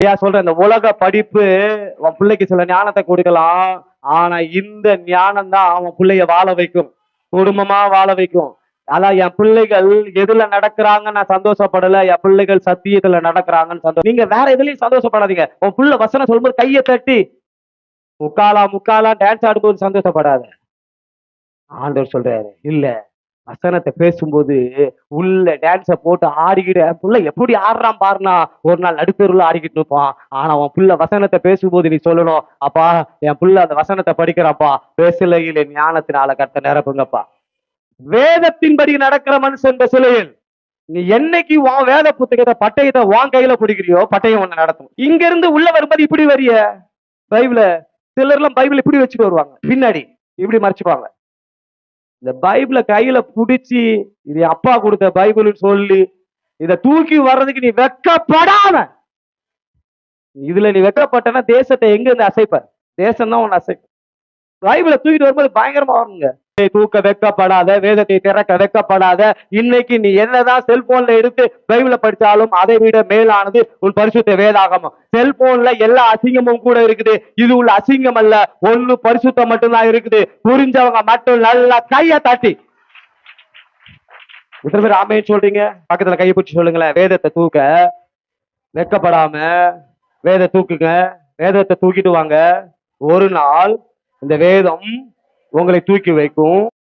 ஐயா சொல்ற இந்த உலக படிப்பு உன் பிள்ளைக்கு சில ஞானத்தை கொடுக்கலாம். ஆனா இந்த ஞானம் தான் அவன் பிள்ளைய வாழ வைக்கும். குடும்பமா வாழ வைக்கும். அதான் என் பிள்ளைகள் எதுல நடக்கிறாங்க நான் சந்தோஷப்படல. என் பிள்ளைகள் சத்தியத்துல நடக்கிறாங்கன்னு சந்தோஷம் நீங்க வேற எதுலயும் சந்தோஷப்படாதீங்க. உன் பிள்ளை வசனம் சொல்லும்போது கையை தட்டி முக்காலா முக்காலா டான்ஸ் ஆடும்போது சந்தோஷப்படாத. ஆண்டவர் சொல்றாரு இல்ல. வசனத்தை பேசும்போது உள்ள டான்ஸை போட்டு ஆடிக்கிட்டு புள்ள எப்படி ஆடுறான் பாருனா ஒரு நாள் நடுத்தெருவில் ஆடிக்கிட்டு இருப்பான். ஆனா அவன் புள்ள வசனத்தை பேசும்போது நீ சொல்லணும் அப்பா என் புள்ள அந்த வசனத்தை படிக்கிறாப்பா பேசலையில் ஞானத்தினால கட்ட நிரப்புங்கப்பா. வேதத்தின்படி நடக்கிற மனுஷன் சிலையில் நீ என்னைக்கு உன் வேத புத்தகத்தை பட்டயத்தை உன் கையில பிடிக்கிறியோ பட்டயம் ஒண்ணு நடத்தும். இங்க இருந்து உள்ள வரும்போது இப்படி வரிய? பைபிள சிலர்லாம் பைபிள் இப்படி வச்சுட்டு வருவாங்க. பின்னாடி இப்படி மறைச்சுப்பாங்க. இந்த பைபிளை கையில புடிச்சு இது அப்பா கொடுத்த பைபிள்னு சொல்லி இத தூக்கி வர்றதுக்கு நீ வெக்கப்படாம. இதுல நீ வெக்கப்பட்டனா தேசத்தை எங்க இருந்து அசைப்ப தேசம் தான் உன்னை அசைப்ப பைபிளை தூக்கிட்டு வரும்போது பயங்கரமா வரணுங்க தூக்க வைக்கப்படாத வேதத்தை திறக்க வைக்கப்படாத இன்னைக்கு நீ என்னதான் செல்போன்ல எடுத்து பைபிள படிச்சாலும் அதை விட மேலானது உன் பரிசுத்த வேதாகமம். செல்போன்ல எல்லா அசிங்கமும் கூட இருக்குது. இது உள்ள அசிங்கம் அல்ல ஒண்ணு பரிசுத்தம் மட்டும்தான் இருக்குது. புரிஞ்சவங்க மட்டும் நல்லா கைய தட்டி. எத்தனை பேர் ஆமேன்னு சொல்றீங்க? பக்கத்துல கையை பிடிச்சி சொல்லுங்களேன். வேதத்தை தூக்க வெக்கப்படாம வேத தூக்குங்க வேதத்தை தூக்கிட்டு வாங்க. ஒரு நாள் இந்த வேதம் உங்களை தூக்கி வைக்கும்.